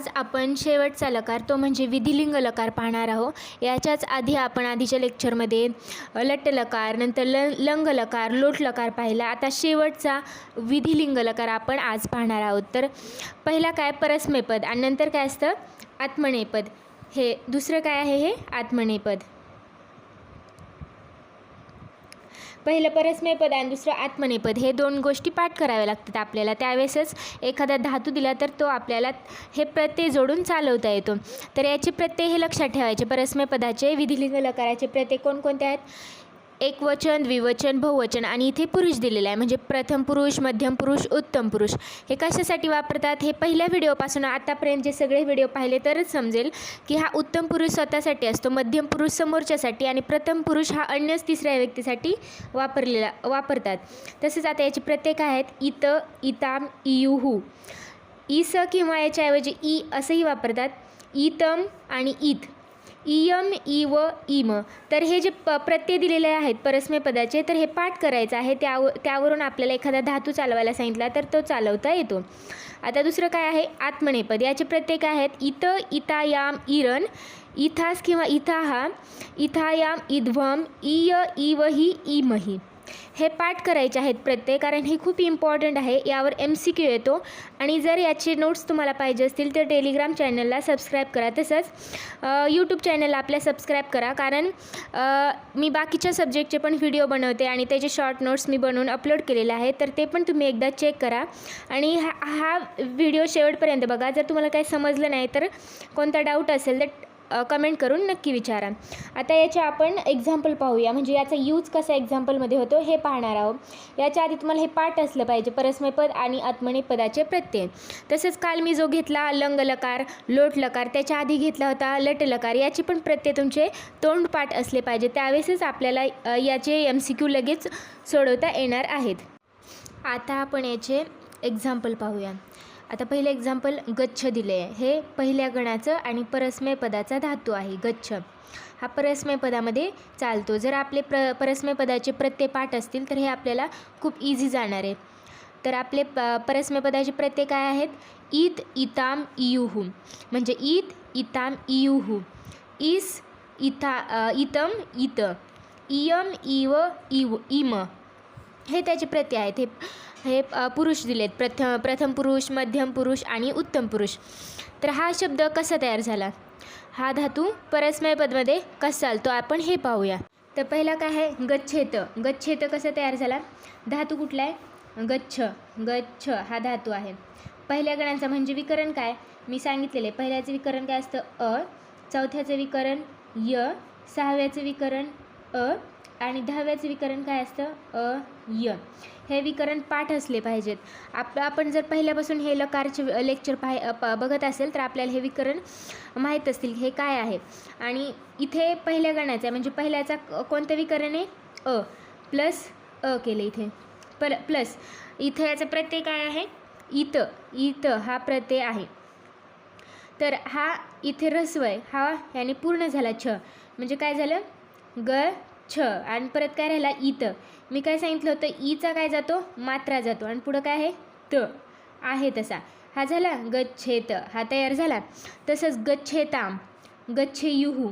आज आपण शेवटचा लकार तो म्हणजे विधिलिंग लकार पाहणार आहोत. याच्याच आधी आपण आधीच्या लेक्चरमध्ये लट्ट लकार नंतर ल लंग लकार लोट लकार पाहिला. आता शेवटचा विधिलिंग लकार आपण आज पाहणार आहोत. तर पहिला काय? परस्मेपद. आणि नंतर काय असतं? आत्मनेपद. हे दुसरं काय आहे हे? आत्मनेपद. पहिलं परस्मयपद आणि दुसरं आत्मनेपद हे दोन गोष्टी पाठ कराव्या लागतात आपल्याला. त्यावेळेसच एखादा धातू दिला तर तो आपल्याला हे प्रत्यय जोडून चालवता येतो. तर याचे प्रत्यय हे लक्षात ठेवायचे. परस्मयपदाचे विधिलिंग लकाराचे प्रत्यय कोणकोणते आहेत? एकवचन द्विवचन बहुवचन आणि इथे पुरुष दिलेला आहे. म्हणजे प्रथम पुरुष मध्यम पुरुष उत्तम पुरुष. हे कशासाठी वापरतात? हे पहिल्या व्हिडिओपासून आतापर्यंत जे सगळे व्हिडिओ पाहिले तरच समजेल की हा उत्तम पुरुष स्वतःसाठी असतो मध्यम पुरुष समोरच्यासाठी आणि प्रथम पुरुष हा अन्यच तिसऱ्या व्यक्तीसाठी वापरलेला वापरतात. तसेच आता याचे प्रत्येक आहेत इत इताम इयुहू. इस किंवा याच्याऐवजी ई असंही वापरतात. इतम आणि ईत इयम इ व इम. तर हे जे प प्रत्यय दिलेले आहेत परस्मय पदाचे तर हे पाठ करायचं आहे. त्याव त्यावरून आपल्याला एखादा धातू चालवायला सांगितला तर तो चालवता येतो. आता दुसरं काय आहे? आत्मनेपद. याचे प्रत्यय काय आहेत? इत इतायाम इरण इथास किंवा इथाहा. इथायाम इध्वम. इय इवही इमही हे पाठ करायचे आहेत प्रत्येक कारण हे खूप इम्पॉर्टंट आहे. यावर एम सी क्यू येतो. आणि जर याचे नोट्स तुम्हाला पाहिजे असतील तर टेलिग्राम चॅनलला सबस्क्राईब करा. तसंच यूट्यूब चॅनलला आपल्या सबस्क्राईब करा. कारण मी बाकीच्या सब्जेक्टचे पण व्हिडिओ बनवते आणि त्याचे शॉर्ट नोट्स मी बनवून अपलोड केलेले आहेत. तर ते पण तुम्ही एकदा चेक करा. आणि हा हा व्हिडिओ शेवटपर्यंत बघा. जर तुम्हाला काही समजलं नाही तर कोणता डाऊट असेल तर कमेंट करून नक्की विचारा. आता याचे आपण एक्झाम्पल पाहूया. म्हणजे याचा यूज कसा एक्झाम्पलमध्ये होतो हे पाहणार आहोत. याच्या आधी तुम्हाला हे पाठ असलं पाहिजे. परस्मयपद आणि आत्मनेपदाचे प्रत्यय. तसंच काल मी जो घेतला लंग लकार लोट लकार त्याच्या आधी घेतला होता लट लकार. याचे पण प्रत्यय तुमचे तोंडपाठ असले पाहिजे. त्यावेळेसच आपल्याला याचे एम सी क्यू लगेच सोडवता येणार आहेत. आता आपण याचे एक्झाम्पल पाहूया. आता पहिलं एक्झाम्पल गच्छ दिले. आहे हे पहिल्या गणाचं आणि परस्मय पदाचा धातू आहे गच्छ. हा परस्मय पदामध्ये चालतो. जर आपले प्र परस्मय पदाचे प्रत्यय पाठ असतील तर हे आपल्याला खूप इझी जाणार आहे. तर आपले प परस्मय पदाचे प्रत्यय काय आहेत? ईत इताम इयुहू. म्हणजे ईत इताम इयुहू. इस इथा इतम इत. इयम इव इव इम. हे त्याचे प्रत्यय आहेत. हे हे पुरुष दिलेत. प्रथम प्रथम पुरुष मध्यम पुरुष आणि उत्तम पुरुष. तर हा शब्द कसा तयार झाला? हा धातू परस्मय पदमध्ये कसा चालतो आपण हे पाहूया. तर पहिला काय आहे? गच्छेत. गच्छेत कसा तयार झाला? धातू कुठला आहे? गच्छ. गच्छ हा धातू आहे. पहिल्या गणांचा म्हणजे विकरण काय? मी सांगितलेले. पहिल्याचं विकरण काय असतं? अ. चौथ्याचं विकरण य. सहाव्याचं विकरण अ. आणि दहाव्याचं विकरण काय असतं? अ य. हे विकरण पाठ असले पाहिजेत. आप आपण जर पहिल्यापासून हे लकारचे लेक्चर पाह प बघत असेल तर आपल्याला हे विकरण माहीत असतील. हे काय आहे? आणि इथे पहिल्या गणाचं आहे. म्हणजे पहिल्याचा कोणतं विकरण आहे? अ. प्लस अ केलं इथे. पर प्लस. इथं याचा प्रत्यय काय आहे? इत. इत हा प्रत्यय आहे. तर हा इथे रस्व आहे. हा याने पूर्ण झाला छ. म्हणजे काय झालं? ग छ. आणि परत काय राहिला? इत. मी काय सांगितलं होतं? ईचा काय जातो? मात्रा जातो. आणि पुढं काय आहे? त. आहे तसा. हा झाला गच्छेत. हा तयार झाला. तसंच गच्छेताम. गच्छेयुहू.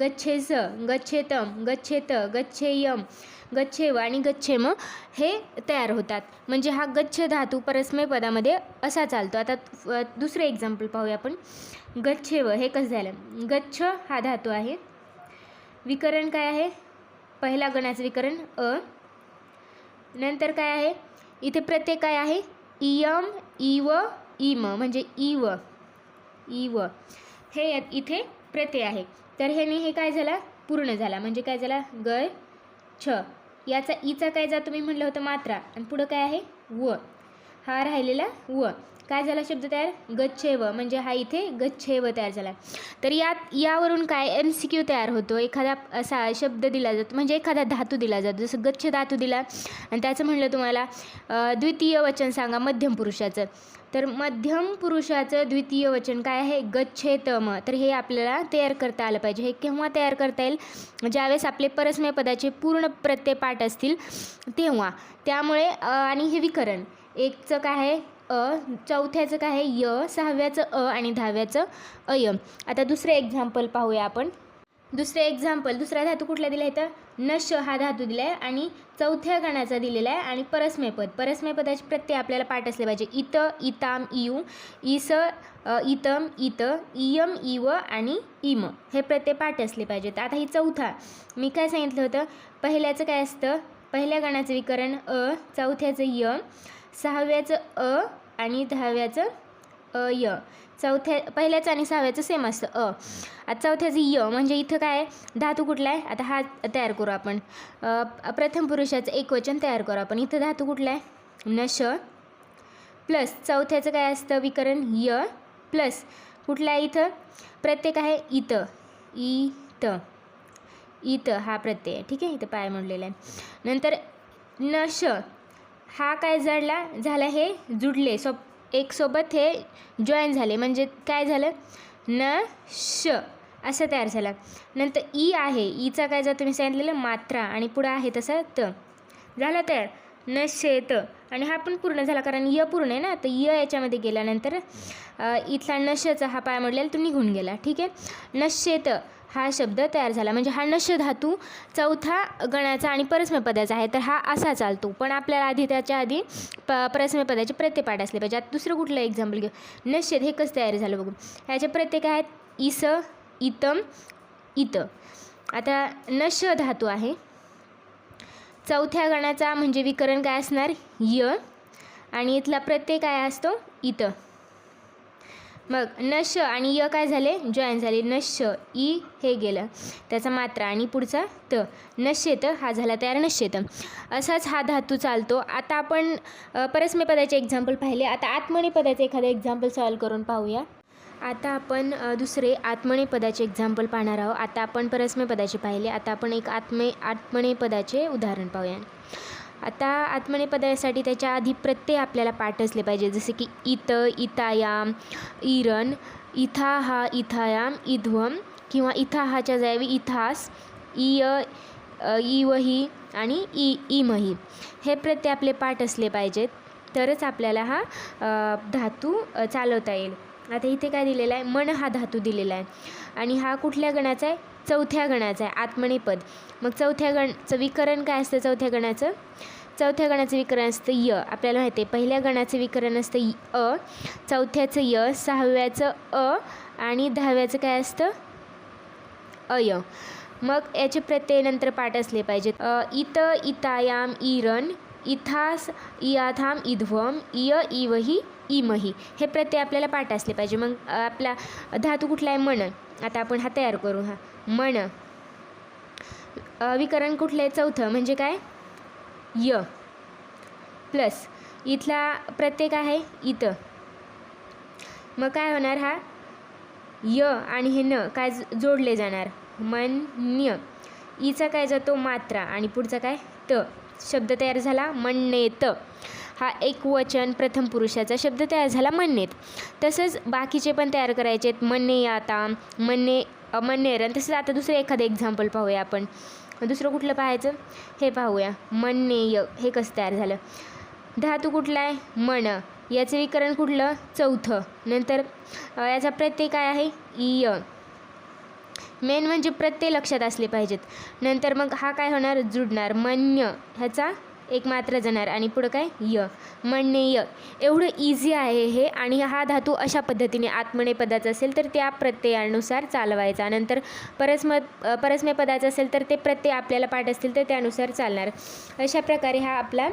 गच्छेस. गच्छेतम. गच्छेत. गच्छेयम. गच्छेव आणि गच्छेम हे तयार होतात. म्हणजे हा गच्छ धातू परस्मय पदामध्ये असा चालतो. आता अ, दुसरं एक्झाम्पल पाहूया आपण. गच्छेव. हे कसं झालं? गच्छ हा धातू आहे. विकरण काय आहे? पहिला गणाचं विकरण अ. नंतर काय आहे? इथे प्रत्यय काय आहे? इयम इव इम म्हणजे इव. इव. हे इथे प्रत्यय आहे. तर ह्याने हे काय झाला? पूर्ण झाला. म्हणजे काय झाला? ग छ. याचा ईचा काय जा तुम्ही म्हणलं होतं मात्रा. आणि पुढं काय आहे? व. हा राहिलेला व. काय झाला? शब्द तयार? गच्छेव. म्हणजे हा इथे गच्छेव तयार झाला तर यात यावरून काय एम सी क्यू तयार होतो. एखादा असा शब्द दिला जातो. म्हणजे एखादा धातू दिला जातो. जसं गच्छ धातू दिला. आणि त्याचं म्हणलं तुम्हाला द्वितीय वचन सांगा मध्यम पुरुषाचं. तर मध्यम पुरुषाचं द्वितीय वचन काय आहे? गच्छेतम. तर हे आपल्याला तयार करता आलं पाहिजे. हे केव्हा तयार करता येईल? ज्यावेळेस आपले परस्मय पदाचे पूर्ण प्रत्यय पाठ असतील तेव्हा. त्यामुळे आणि हे विकरण. एकचं काय आहे? अ चौथ्याचं काय आहे? य सहाव्याचं अ आणि दहाव्याचं अय. आता दुसरं एक्झाम्पल पाहूया आपण. दुसरं एक्झाम्पल दुसरा धातू कुठला दिला आहे तर? नश हा धातू दिला आहे आणि चौथ्या गणाचा दिलेला आहे आणि परस्मैपद परस्मयपदाचे प्रत्यय आपल्याला पाठ असले पाहिजे. इत इताम इयू इस अ, इतम इत इयम इव आणि इम हे प्रत्यय पाठ असले पाहिजेत. आता ही चौथा. मी काय सांगितलं होतं? पहिल्याचं काय असतं? पहिल्या गणाचं विकरण अ चौथ्याचं य सहाव्याचं अ आणि दहाव्याचं अ य. चौथ्या पहिल्याचं आणि सहाव्याचं सेम असतं अ. आता चौथ्याचं य म्हणजे इथं काय धातू कुठला आहे? आता हा तयार करू आपण. प्रथम पुरुषाचं एकवचन तयार करू आपण. इथं धातू कुठला आहे? नश. प्लस चौथ्याचं काय असतं? विकरण य. प्लस कुठला आहे इथं? प्रत्येक आहे इत. इत. इत हा प्रत्यय. ठीक आहे? इथं पाय म्हणलेला आहे. नंतर नश. हा काय जडला? झाला हे जुडले. सो एक सोबत हे जॉईन झाले. म्हणजे काय झालं? न श असं तयार झाला. नंतर ई आहे. ईचा काय जर तुम्ही सांगितलेलं मात्रा. आणि पुढं आहे तसं त. झालं तयार. नशेत आणि हा पण पूर्ण झाला. कारण य पूर्ण आहे ना? तर य याच्यामध्ये गेल्यानंतर इथला नशचा हा पाय म्हटलेला तो निघून गेला. ठीक आहे? नशेत हा शब्द तयार झाला. म्हणजे हा नश्य धातू चौथा गणाचा आणि परस्मयपदाचा आहे. तर हा असा चालतो. पण आपल्याला आधी त्याच्या आधी प परस्मयपदाचे पदाचे पाठ असले पाहिजे आता दुसरं कुठलं एक्झाम्पल घेऊ? नश्यत हे कसं तयार झालं बघू. ह्याचे प्रत्येक आहेत इस इतम इत. आता नश्य धातू आहे. चौथ्या गणाचा म्हणजे विकरण काय असणार? य. आणि इथला प्रत्यय काय असतो? इत. मग नश आणि य काय झाले? जॉईन झाले. नश ई हे गेलं. त्याचा मात्रा आणि पुढचा त. नश्येत हा झाला तयार नश्येत असाच हा धातू चालतो. आता आपण परस्मेपदाचे एक्झाम्पल पाहिले. आता आत्मनेपदाचे एखादं एक्झाम्पल सॉल्व करून पाहूया. आता आपण दुसरे आत्मने पदाचे एक्झाम्पल पाहणार आहोत. आता आपण परस्मै पदाचे पाहिले. आता आपण एक आत्मे आत्मनेपदाचे उदाहरण पाहूया. आता आत्मनेपदासाठी त्याच्या आधी प्रत्यय आपल्याला पाठ असले पाहिजे. जसे की इत इतायाम इरण इथा हा इथायाम इध्वम किंवा इथा हाच्या जागी इथास इय इवही आणि इ इमही. हे प्रत्यय आपले पाठ असले पाहिजेत. तरच आपल्याला हा धातू चालवता येईल. आता इथे काय दिलेलं आहे? मन हा धातू दिलेला आहे. आणि हा कुठल्या गणाचा आहे? चौथ्या गणाचा आहे आत्मनेपद. मग चौथ्या गणचं विकरण काय असतं चौथ्या गणाचं? चौथ्या गणाचं विकरण असतं य. आपल्याला माहिती आहे पहिल्या गणाचं विकरण असतं अ चौथ्याचं य सहाव्याचं अ आणि दहाव्याचं काय असतं? अय. मग याचे प्रत्यय नंतर पाठ असले पाहिजेत. अ, इत इतायाम इरन इथास इयाथाम इध्वम इय इवही इमही. हे प्रत्यय आपल्याला पाठ असले पाहिजे. मग आपला धातू कुठला आहे? मन. आता आपण हा तयार करू हा. मन. विकरण कुठलं आहे? चौथं. म्हणजे काय? य. प्लस. इथला प्रत्यय काय आहे? इथं मग काय होणार हा? य आणि हे न काय जोडले जाणार? मन्य इचा काय जातो? मात्रा. आणि पुढचा काय? त. शब्द तयार झाला म्हणनेत हा एक वचन प्रथम पुरुषाचा शब्द तयार झाला म्हणनेत तसंच बाकीचे पण तयार करायचे आहेत म्हणणे आता म्हणणे म्हणणेरण तसंच आता दुसरं एखादं एक्झाम्पल पाहूया आपण. दुसरं कुठलं पाहायचं? हे पाहूया. म्हणणेय हे कसं तयार झालं? धातू कुठला आहे? मन याचं विकरण कुठलं? चौथं. नंतर याचा प्रत्यय काय आहे? इय मेन म्हणजे प्रत्यय लक्षात असले पाहिजेत. नंतर मग हा काय होणार? जुडणार. मन्य ह्याचा एक मात्र जाणार आणि पुढं काय? य. म्हणणे य. एवढं इझी आहे हे. आणि हा धातू अशा पद्धतीने आत्मने पदाचा असेल तर त्या प्रत्ययानुसार चालवायचा. नंतर परस्म परस्मय पदाचं असेल तर ते प्रत्यय आपल्याला पाठ असतील तर त्यानुसार चालणार. अशा प्रकारे हा आपला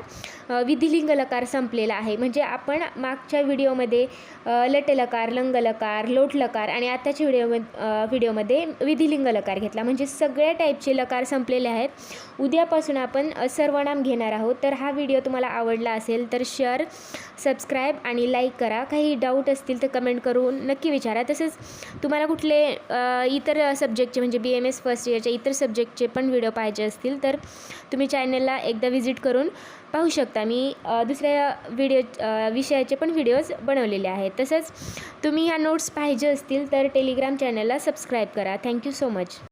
अ, विधिलिंग लकार संपलेला आहे. म्हणजे आपण मागच्या व्हिडिओमध्ये लटलकार लंगलकार लोटलकार आणि आत्ताच्या व्हिडिओ व्हिडिओमध्ये विधिलिंग लकार घेतला. म्हणजे सगळ्या टाईपचे लकार संपलेले आहेत. उद्यापासून आपण सर्वनाम घेणार आहोत. तर हा व्हिडिओ तुम्हाला आवडला असेल तर शेअर सबस्क्राईब आणि लाईक करा. काही डाऊट असतील तर कमेंट करून नक्की विचारा. तसेच तुम्हाला कुठले इतर सब्जेक्टचे म्हणजे बी एम एस फर्स्ट इयरच्या इतर सब्जेक्टचे पण व्हिडिओ पाहिजे असतील तर तुम्ही चॅनलला एकदा व्हिजिट करून पाहू शकता. मी दुसऱ्या व्हिडिओ विषयाचे पण व्हिडिओज बनवलेले आहेत. तसंच तुम्ही ह्या नोट्स पाहिजे असतील तर टेलिग्राम चॅनलला सबस्क्राईब करा. Thank you so much